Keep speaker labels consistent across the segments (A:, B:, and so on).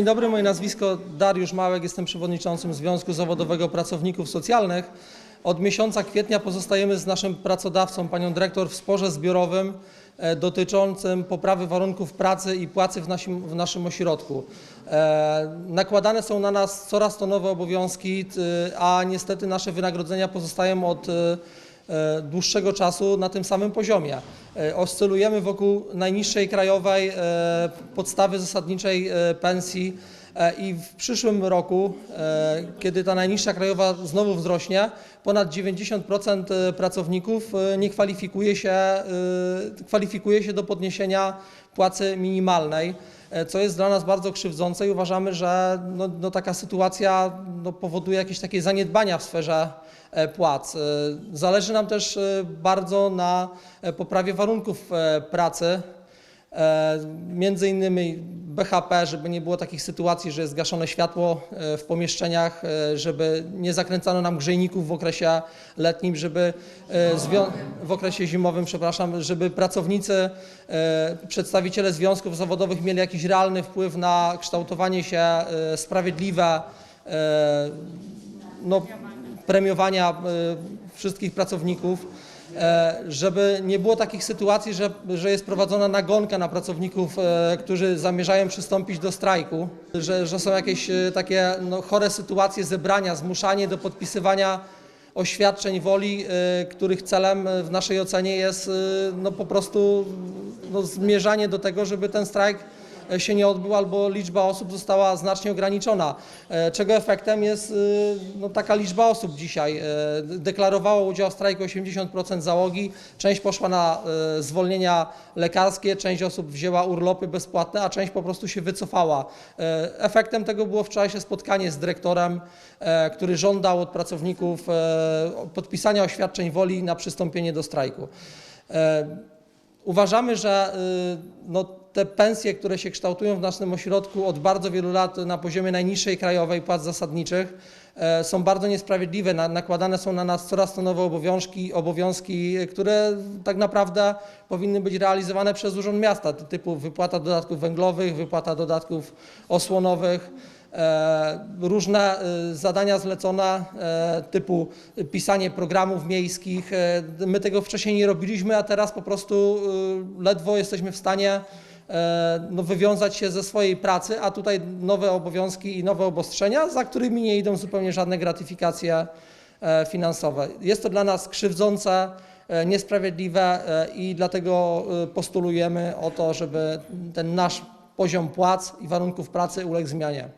A: Dzień dobry, moje nazwisko Dariusz Małek, jestem przewodniczącym Związku Zawodowego Pracowników Socjalnych. Od miesiąca kwietnia pozostajemy z naszym pracodawcą, panią dyrektor, w sporze zbiorowym e, dotyczącym poprawy warunków pracy i płacy w naszym, w naszym ośrodku. E, nakładane są na nas coraz to nowe obowiązki, t- a niestety nasze wynagrodzenia pozostają od e, e, dłuższego czasu na tym samym poziomie. E, Oscylujemy wokół najniższej krajowej e, podstawy zasadniczej e, pensji e, i w przyszłym roku, e, kiedy ta najniższa krajowa znowu wzrośnie, ponad 90% pracowników e, nie kwalifikuje się, e, kwalifikuje się do podniesienia płacy minimalnej e, co jest dla nas bardzo krzywdzące i uważamy, że no, no taka sytuacja no, powoduje jakieś takie zaniedbania w sferze e, płac. E, Zależy nam też e, bardzo na e, poprawie warunków e, pracy. E, Między innymi BHP, żeby nie było takich sytuacji, że jest gaszone światło e, w pomieszczeniach, e, żeby nie zakręcano nam grzejników w okresie letnim, żeby e, w okresie zimowym, przepraszam, żeby pracownicy, przedstawiciele związków zawodowych mieli jakiś realny wpływ na kształtowanie się sprawiedliwe, no, premiowania wszystkich pracowników, żeby nie było takich sytuacji, że, że jest prowadzona nagonka na pracowników, e, którzy zamierzają przystąpić do strajku, że, że są jakieś e, takie no, chore sytuacje zebrania, zmuszanie do podpisywania oświadczeń woli, e, których celem e, w naszej ocenie jest e, no, po prostu no, zmierzanie do tego, żeby ten strajk e, się nie odbył albo liczba osób została znacznie ograniczona, e, czego efektem jest e, no, taka liczba osób dzisiaj. E, Deklarowało udział w strajku 80% załogi, część poszła na e, zwolnienia lekarskie, część osób wzięła urlopy bezpłatne, a część po prostu się wycofała. E, Efektem tego było wczorajsze spotkanie z dyrektorem, e, który żądał od pracowników e, podpisania oświadczeń woli na przystąpienie do strajku. E, Uważamy, że y, no, te pensje, które się kształtują w naszym ośrodku od bardzo wielu lat na poziomie najniższej krajowej płac zasadniczych e, są bardzo niesprawiedliwe. Na- Nakładane są na nas coraz to nowe obowiązki, obowiązki, które tak naprawdę powinny być realizowane przez Urząd Miasta, typu wypłata dodatków węglowych, wypłata dodatków osłonowych. E, różne e, zadania zlecone typu pisanie programów miejskich. My tego wcześniej nie robiliśmy, a teraz po prostu ledwo jesteśmy w stanie no, wywiązać się ze swojej pracy, a tutaj nowe obowiązki i nowe obostrzenia, za którymi nie idą zupełnie żadne gratyfikacje e, finansowe. Jest to dla nas krzywdzące, e, niesprawiedliwe e, i dlatego e, postulujemy o to, żeby ten nasz poziom płac i warunków pracy uległ zmianie.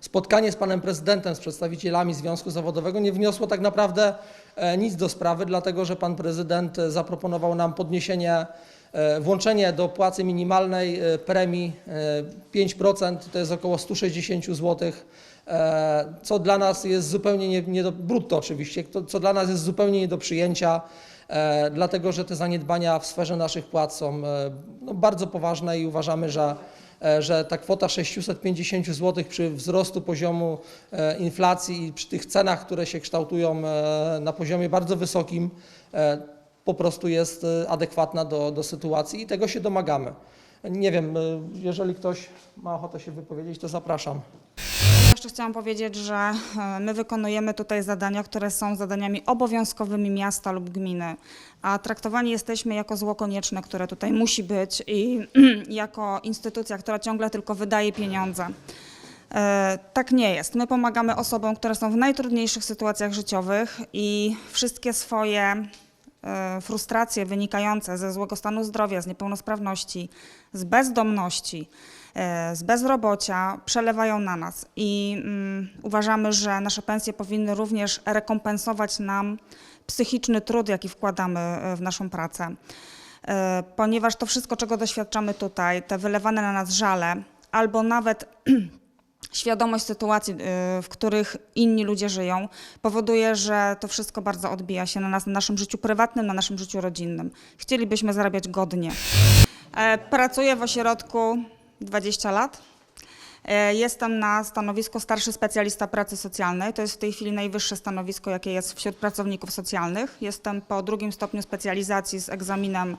A: Spotkanie z panem prezydentem, z przedstawicielami Związku Zawodowego nie wniosło tak naprawdę e, nic do sprawy, dlatego że pan prezydent e, zaproponował nam podniesienie, e, włączenie do płacy minimalnej e, premii e, 5%, to jest około 160 zł, e, co dla nas jest zupełnie nie, nie do, brutto oczywiście, co dla nas jest zupełnie nie do przyjęcia, e, dlatego że te zaniedbania w sferze naszych płac są e, no, bardzo poważne i uważamy, że e, że ta kwota 650 zł przy wzrostu poziomu e, inflacji i przy tych cenach, które się kształtują e, na poziomie bardzo wysokim, e, po prostu jest e, adekwatna do, do sytuacji i tego się domagamy. Nie wiem, e, jeżeli ktoś ma ochotę się wypowiedzieć, to zapraszam.
B: Jeszcze chciałam powiedzieć, że e, my wykonujemy tutaj zadania, które są zadaniami obowiązkowymi miasta lub gminy, a traktowani jesteśmy jako zło konieczne, które tutaj musi być i jako instytucja, która ciągle tylko wydaje pieniądze. E, Tak nie jest. My pomagamy osobom, które są w najtrudniejszych sytuacjach życiowych i wszystkie swoje frustracje wynikające ze złego stanu zdrowia, z niepełnosprawności, z bezdomności, e, z bezrobocia przelewają na nas i mm, uważamy, że nasze pensje powinny również rekompensować nam psychiczny trud, jaki wkładamy e, w naszą pracę. E, Ponieważ to wszystko, czego doświadczamy tutaj, te wylewane na nas żale, albo nawet świadomość sytuacji, y, w których inni ludzie żyją, powoduje, że to wszystko bardzo odbija się na nas, na naszym życiu prywatnym, na naszym życiu rodzinnym. Chcielibyśmy zarabiać godnie. E, Pracuję w ośrodku 20 lat. E, Jestem na stanowisku starszy specjalista pracy socjalnej. To jest w tej chwili najwyższe stanowisko, jakie jest wśród pracowników socjalnych. Jestem po drugim stopniu specjalizacji z egzaminem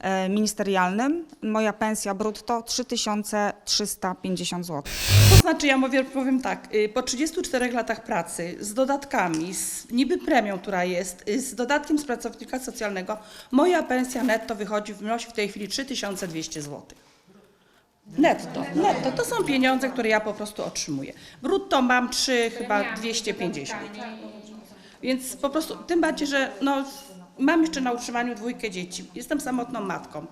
B: e, ministerialnym. Moja pensja brutto 3350 zł.
C: To znaczy, ja mówię, powiem tak, y, po 34 latach pracy z dodatkami, z niby premią, która jest, y, z dodatkiem z pracownika socjalnego, moja pensja netto wychodzi, wynosi w tej chwili 3200 zł. Netto, netto. To są pieniądze, które ja po prostu otrzymuję. Brutto mam 3, chyba 250. Więc po prostu, tym bardziej, że no, mam jeszcze na utrzymaniu dwójkę dzieci. Jestem samotną matką.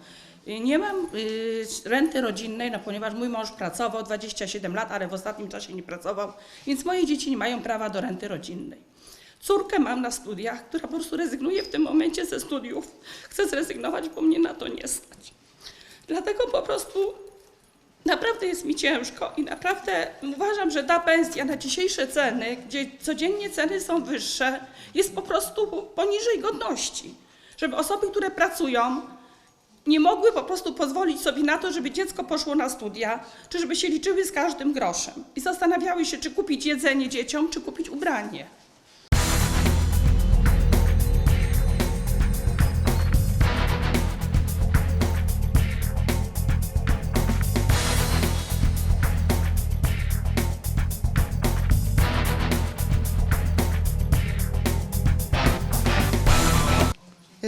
C: Nie mam y, renty rodzinnej, no, ponieważ mój mąż pracował 27 lat, ale w ostatnim czasie nie pracował, więc moje dzieci nie mają prawa do renty rodzinnej. Córkę mam na studiach, która po prostu rezygnuje w tym momencie ze studiów. Chce zrezygnować, bo mnie na to nie stać. Dlatego po prostu Naprawdę jest mi ciężko i naprawdę uważam, że ta pensja na dzisiejsze ceny, gdzie codziennie ceny są wyższe, jest po prostu poniżej godności. Żeby osoby, które pracują, nie mogły po prostu pozwolić sobie na to, żeby dziecko poszło na studia, czy żeby się liczyły z każdym groszem i zastanawiały się, czy kupić jedzenie dzieciom, czy kupić ubranie.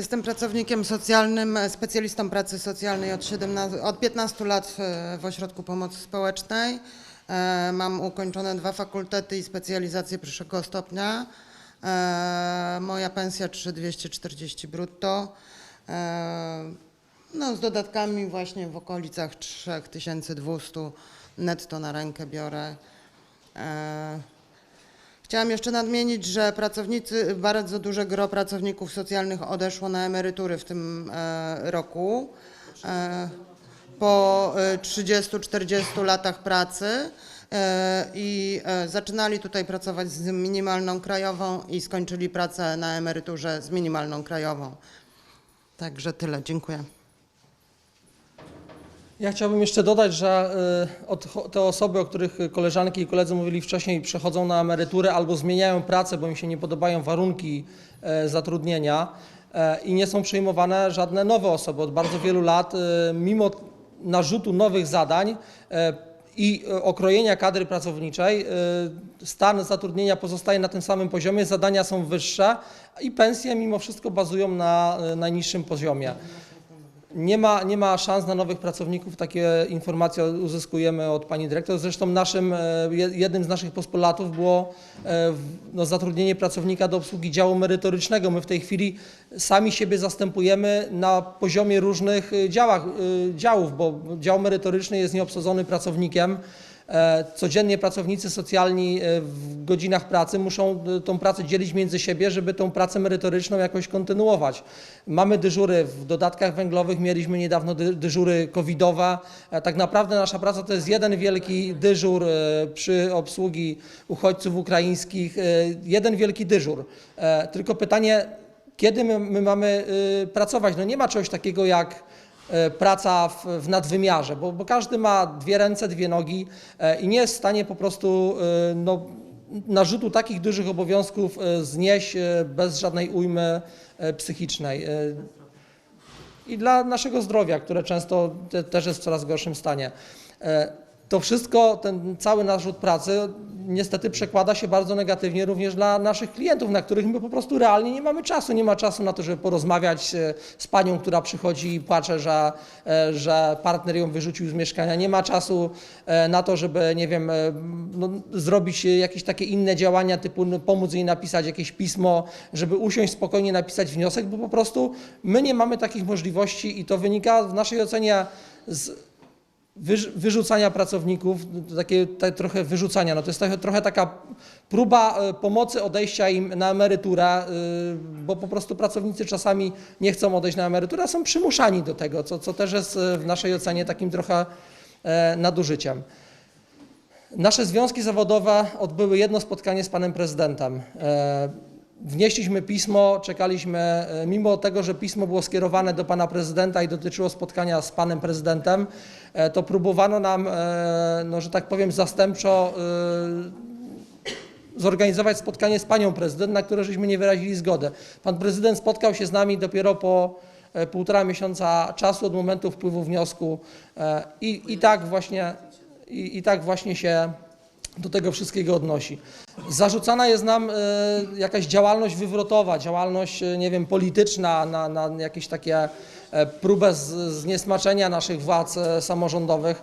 D: Jestem pracownikiem socjalnym, specjalistą pracy socjalnej od, 17, od 15 lat w Ośrodku Pomocy Społecznej. E, Mam ukończone dwa fakultety i specjalizację pierwszego stopnia. E, Moja pensja 3240 brutto. E, No, z dodatkami właśnie w okolicach 3200 netto na rękę biorę. E, Chciałam jeszcze nadmienić, że pracownicy, bardzo duże gro pracowników socjalnych odeszło na emerytury w tym e, roku. E, po e, 30-40 latach pracy e, i e, zaczynali tutaj pracować z minimalną krajową i skończyli pracę na emeryturze z minimalną krajową. Także tyle, dziękuję.
A: Ja chciałbym jeszcze dodać, że od- te osoby, o których koleżanki i koledzy mówili wcześniej, przechodzą na emeryturę albo zmieniają pracę, bo im się nie podobają warunki e, zatrudnienia e, i nie są przyjmowane żadne nowe osoby. Od bardzo wielu lat, e, mimo narzutu nowych zadań e, i e, okrojenia kadry pracowniczej, e, stan zatrudnienia pozostaje na tym samym poziomie, zadania są wyższe i pensje mimo wszystko bazują na e, najniższym poziomie. Nie ma, nie ma szans na nowych pracowników, takie informacje uzyskujemy od pani dyrektor. Zresztą naszym, e, je- jednym z naszych postulatów było e, no, zatrudnienie pracownika do obsługi działu merytorycznego. My w tej chwili sami siebie zastępujemy na poziomie różnych e, działach, działów, bo dział merytoryczny jest nieobsadzony pracownikiem. E, Codziennie pracownicy socjalni e, w godzinach pracy muszą e, tą pracę dzielić między siebie, żeby tą pracę merytoryczną jakoś kontynuować. Mamy dyżury w dodatkach węglowych, mieliśmy niedawno dy- dyżury covidowe. Tak naprawdę nasza praca to jest jeden wielki dyżur przy obsługi uchodźców ukraińskich, jeden wielki dyżur. Tylko pytanie, kiedy my, my mamy pracować? No nie ma czegoś takiego jak praca w, w nadwymiarze, bo, bo każdy ma dwie ręce, dwie nogi e, i nie jest w stanie po prostu e, no, narzutu takich dużych obowiązków e, znieść e, bez żadnej ujmy e, psychicznej. E, I dla naszego zdrowia, które często te, też jest w coraz gorszym stanie. To wszystko, ten cały narzut pracy niestety przekłada się bardzo negatywnie również dla naszych klientów, na których my po prostu realnie nie mamy czasu. Nie ma czasu na to, żeby porozmawiać e, z panią, która przychodzi i płacze, że, e, że partner ją wyrzucił z mieszkania. Nie ma czasu e, na to, żeby, nie wiem, no, zrobić jakieś takie inne działania, typu no, pomóc jej napisać jakieś pismo, żeby usiąść spokojnie, napisać wniosek, bo po prostu my nie mamy takich możliwości i to wynika w naszej ocenie z wyrzucania pracowników, takie tak trochę wyrzucania. No to jest trochę, trochę taka próba e, pomocy odejścia im na emeryturę, y, bo po prostu pracownicy czasami nie chcą odejść na emeryturę, a są przymuszani do tego, co, co też jest e, w naszej ocenie takim trochę e, nadużyciem. Nasze związki zawodowe odbyły jedno spotkanie z panem prezydentem. Wnieśliśmy pismo, czekaliśmy, e, mimo tego, że pismo było skierowane do pana prezydenta i dotyczyło spotkania z panem prezydentem, e, to próbowano nam, e, no, że tak powiem, zastępczo zorganizować spotkanie z panią prezydent, na które żeśmy nie wyrazili zgody. Pan prezydent spotkał się z nami dopiero po półtora miesiąca czasu od momentu wpływu wniosku i, i, tak, właśnie, i, i tak właśnie się do tego wszystkiego odnosi. Zarzucana jest nam e, jakaś działalność wywrotowa, działalność, e, nie wiem, polityczna, na, na jakieś takie e, próbę zniesmaczenia naszych władz samorządowych,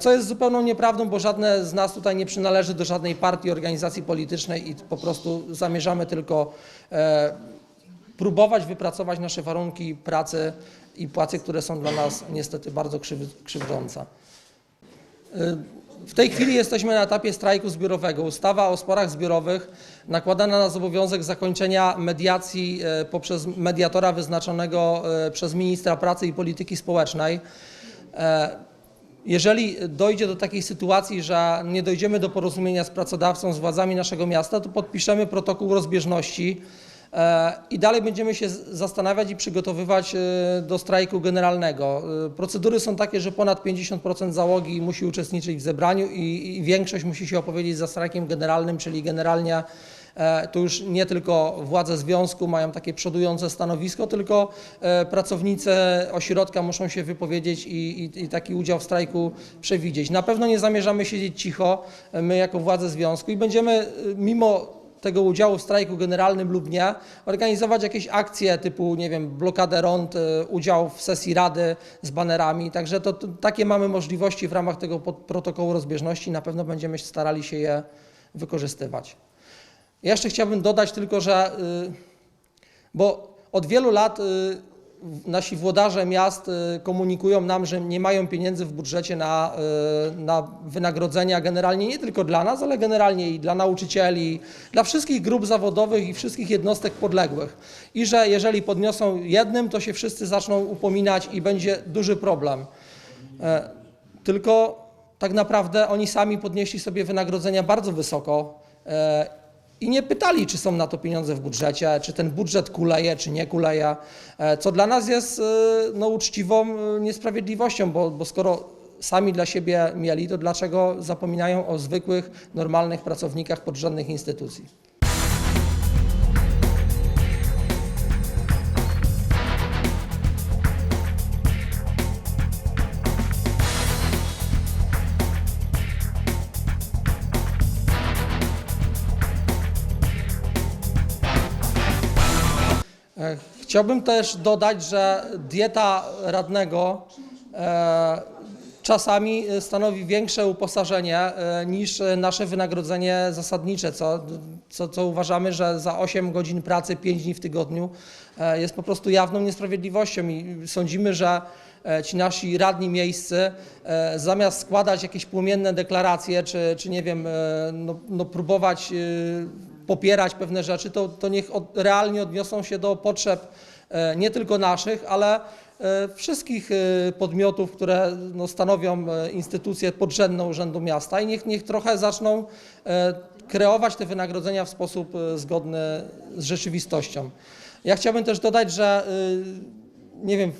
A: co jest zupełną nieprawdą, bo żadne z nas tutaj nie przynależy do żadnej partii, organizacji politycznej i po prostu zamierzamy tylko próbować wypracować nasze warunki pracy i płacy, które są dla nas niestety bardzo krzyw- krzywdzące. W tej chwili jesteśmy na etapie strajku zbiorowego. Ustawa o sporach zbiorowych nakłada na nas obowiązek zakończenia mediacji e, poprzez mediatora wyznaczonego e, przez ministra pracy i polityki społecznej. E, Jeżeli dojdzie do takiej sytuacji, że nie dojdziemy do porozumienia z pracodawcą, z władzami naszego miasta, to podpiszemy protokół rozbieżności i dalej będziemy się zastanawiać i przygotowywać e, do strajku generalnego. E, Procedury są takie, że ponad 50% załogi musi uczestniczyć w zebraniu i, większość musi się opowiedzieć za strajkiem generalnym, czyli generalnie e, to już nie tylko władze związku mają takie przodujące stanowisko, tylko e, pracownicy ośrodka muszą się wypowiedzieć i, i, i taki udział w strajku przewidzieć. Na pewno nie zamierzamy siedzieć cicho, e, my jako władze związku i będziemy e, mimo tego udziału w strajku generalnym lub nie, organizować jakieś akcje typu, nie wiem, blokadę rąd, e, udział w sesji rady z banerami. Także to, to, takie mamy możliwości w ramach tego protokołu rozbieżności. Na pewno będziemy starali się je wykorzystywać. Jeszcze chciałbym dodać tylko, że y, bo od wielu lat y, nasi włodarze miast y, komunikują nam, że nie mają pieniędzy w budżecie na, y, na wynagrodzenia generalnie nie tylko dla nas, ale generalnie i dla nauczycieli, dla wszystkich grup zawodowych i wszystkich jednostek podległych. I że jeżeli podniosą jednym, to się wszyscy zaczną upominać i będzie duży problem. E, Tylko tak naprawdę oni sami podnieśli sobie wynagrodzenia bardzo wysoko e, i nie pytali, czy są na to pieniądze w budżecie, czy ten budżet kuleje, czy nie kuleje, e, co dla nas jest e, no, uczciwą e, niesprawiedliwością, bo, bo skoro sami dla siebie mieli, to dlaczego zapominają o zwykłych, normalnych pracownikach podrzędnych instytucji? Chciałbym też dodać, że dieta radnego e, czasami stanowi większe uposażenie e, niż nasze wynagrodzenie zasadnicze, co, co, co uważamy, że za 8 godzin pracy 5 dni w tygodniu e, jest po prostu jawną niesprawiedliwością i sądzimy, że ci nasi radni miejscy zamiast składać jakieś płomienne deklaracje, czy, czy nie wiem, no, no próbować popierać pewne rzeczy, to, to niech od, realnie odniosą się do potrzeb e, nie tylko naszych, ale e, wszystkich e, podmiotów, które no, stanowią instytucję podrzędną Urzędu Miasta i niech, niech trochę zaczną kreować te wynagrodzenia w sposób zgodny z rzeczywistością. Ja chciałbym też dodać, że nie wiem,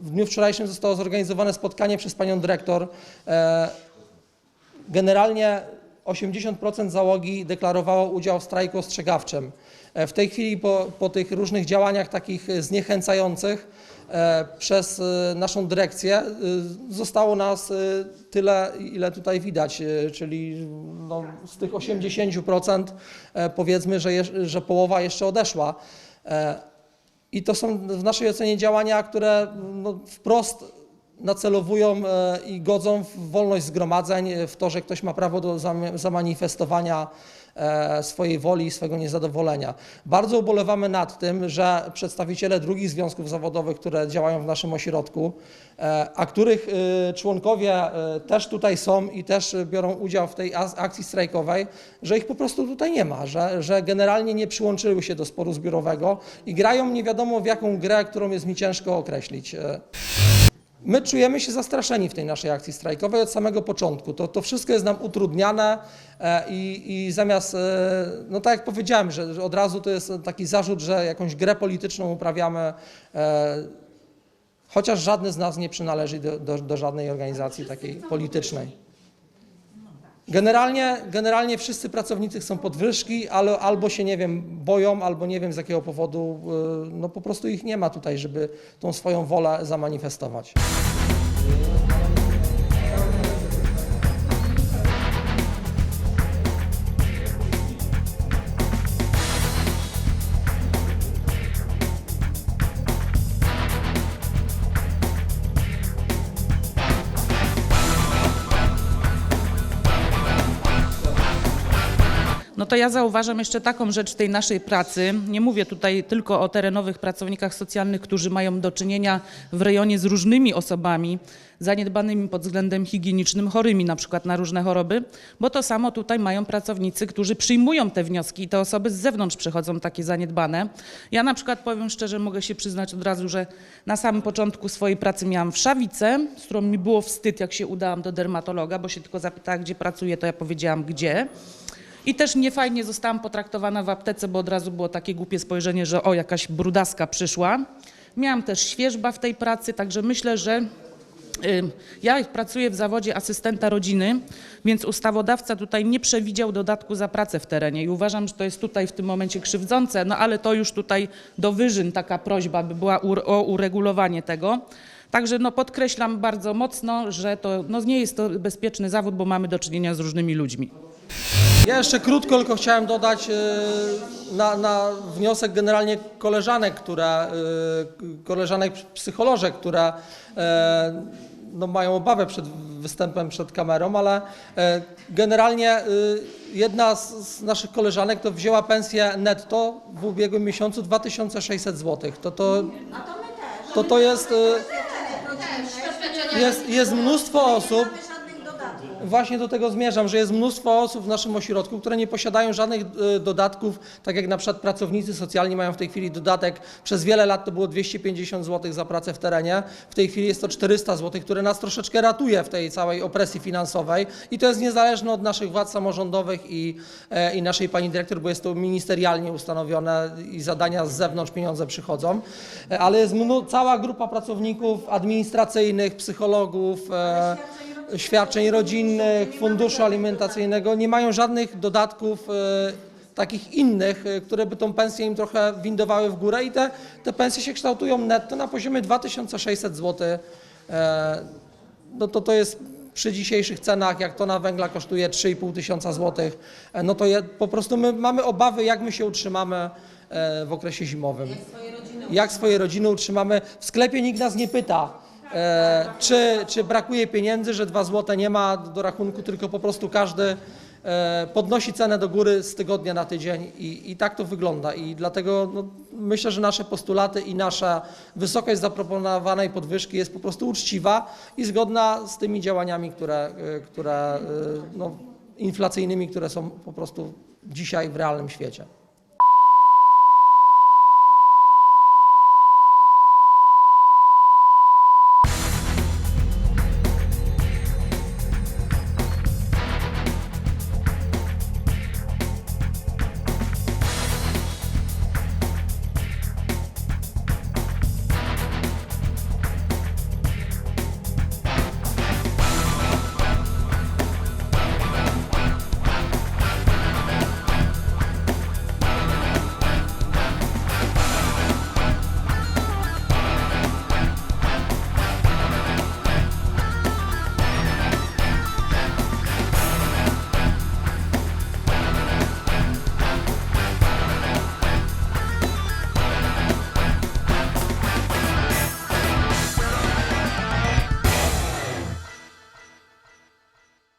A: w- dniu wczorajszym zostało zorganizowane spotkanie przez panią dyrektor Generalnie 80% załogi deklarowało udział w strajku ostrzegawczym. E, W tej chwili po, po tych różnych działaniach takich zniechęcających e, przez e, naszą dyrekcję zostało nas tyle, ile tutaj widać, czyli no, z tych 80% e, powiedzmy, że, jeż- że połowa jeszcze odeszła. I to są w naszej ocenie działania, które no, wprost nacelowują e, i godzą w wolność zgromadzeń, e, w to, że ktoś ma prawo do zam- zamanifestowania e, swojej woli i swego niezadowolenia. Bardzo ubolewamy nad tym, że przedstawiciele drugich związków zawodowych, które działają w naszym ośrodku, a których członkowie też tutaj są i też biorą udział w tej akcji strajkowej, że ich po prostu tutaj nie ma, że, że generalnie nie przyłączyły się do sporu zbiorowego i grają nie wiadomo w jaką grę, którą jest mi ciężko określić. My czujemy się zastraszeni w tej naszej akcji strajkowej od samego początku. To, to wszystko jest nam utrudniane e, i, i zamiast, e, no tak jak powiedziałem, że, że od razu to jest taki zarzut, że jakąś grę polityczną uprawiamy, e, chociaż żadny z nas nie przynależy do, do, do żadnej organizacji takiej politycznej. Generalnie, generalnie wszyscy pracownicy chcą podwyżki, ale albo się, nie wiem, boją, albo nie wiem z jakiego powodu, e, no po prostu ich nie ma tutaj, żeby tą swoją wolę zamanifestować.
E: No to ja zauważam jeszcze taką rzecz w tej naszej pracy. Nie mówię tutaj tylko o terenowych pracownikach socjalnych, którzy mają do czynienia w rejonie z różnymi osobami zaniedbanymi pod względem higienicznym, chorymi na przykład na różne choroby, bo to samo tutaj mają pracownicy, którzy przyjmują te wnioski i te osoby z zewnątrz przychodzą takie zaniedbane. Ja na przykład powiem szczerze, mogę się przyznać od razu, że na samym początku swojej pracy miałam wszawicę, z którą mi było wstyd, jak się udałam do dermatologa, bo się tylko zapytała, gdzie pracuję, to ja powiedziałam, gdzie. I też niefajnie zostałam potraktowana w aptece, bo od razu było takie głupie spojrzenie, że o, jakaś brudaska przyszła. Miałam też świeżba w tej pracy, także myślę, że ja pracuję w zawodzie asystenta rodziny, więc ustawodawca tutaj nie przewidział dodatku za pracę w terenie i uważam, że to jest tutaj w tym momencie krzywdzące, no ale to już tutaj do wyżyn taka prośba by była o uregulowanie tego. Także no podkreślam bardzo mocno, że to no nie jest to bezpieczny zawód, bo mamy do czynienia z różnymi ludźmi.
A: Ja jeszcze krótko tylko chciałem dodać e, na, na wniosek generalnie koleżanek, które, e, koleżanek psycholożek, które e, no, mają obawę przed występem przed kamerą, ale generalnie jedna z, naszych koleżanek to wzięła pensję netto w ubiegłym miesiącu 2600 zł. To to, to, to jest, jest, jest mnóstwo osób, Właśnie do tego zmierzam, że jest mnóstwo osób w naszym ośrodku, które nie posiadają żadnych e, dodatków, tak jak na przykład pracownicy socjalni mają w tej chwili dodatek. Przez wiele lat to było 250 zł za pracę w terenie, w tej chwili jest to 400 zł, które nas troszeczkę ratuje w tej całej opresji finansowej. I to jest niezależne od naszych władz samorządowych i, e, i naszej pani dyrektor, bo jest to ministerialnie ustanowione i zadania z zewnątrz pieniądze przychodzą, E, ale jest cała grupa pracowników administracyjnych, psychologów, świadczeń rodzinnych, funduszu alimentacyjnego, nie mają żadnych dodatków e, takich innych, e, które by tą pensję im trochę windowały w górę i te, te pensje się kształtują netto na poziomie 2600 zł. E, no to to jest przy dzisiejszych cenach, jak tona węgla kosztuje 3,5 tysiąca złotych, no to je, po prostu my mamy obawy, jak my się utrzymamy w okresie zimowym. Jak swoje rodziny utrzymamy. W sklepie nikt nas nie pyta, czy, czy brakuje pieniędzy, że dwa złote nie ma do rachunku, tylko po prostu każdy e, podnosi cenę do góry z tygodnia na tydzień i, i tak to wygląda. I dlatego no, myślę, że nasze postulaty i nasza wysokość zaproponowanej podwyżki jest po prostu uczciwa i zgodna z tymi działaniami, które, e, które e, no, inflacyjnymi, które są po prostu dzisiaj w realnym świecie.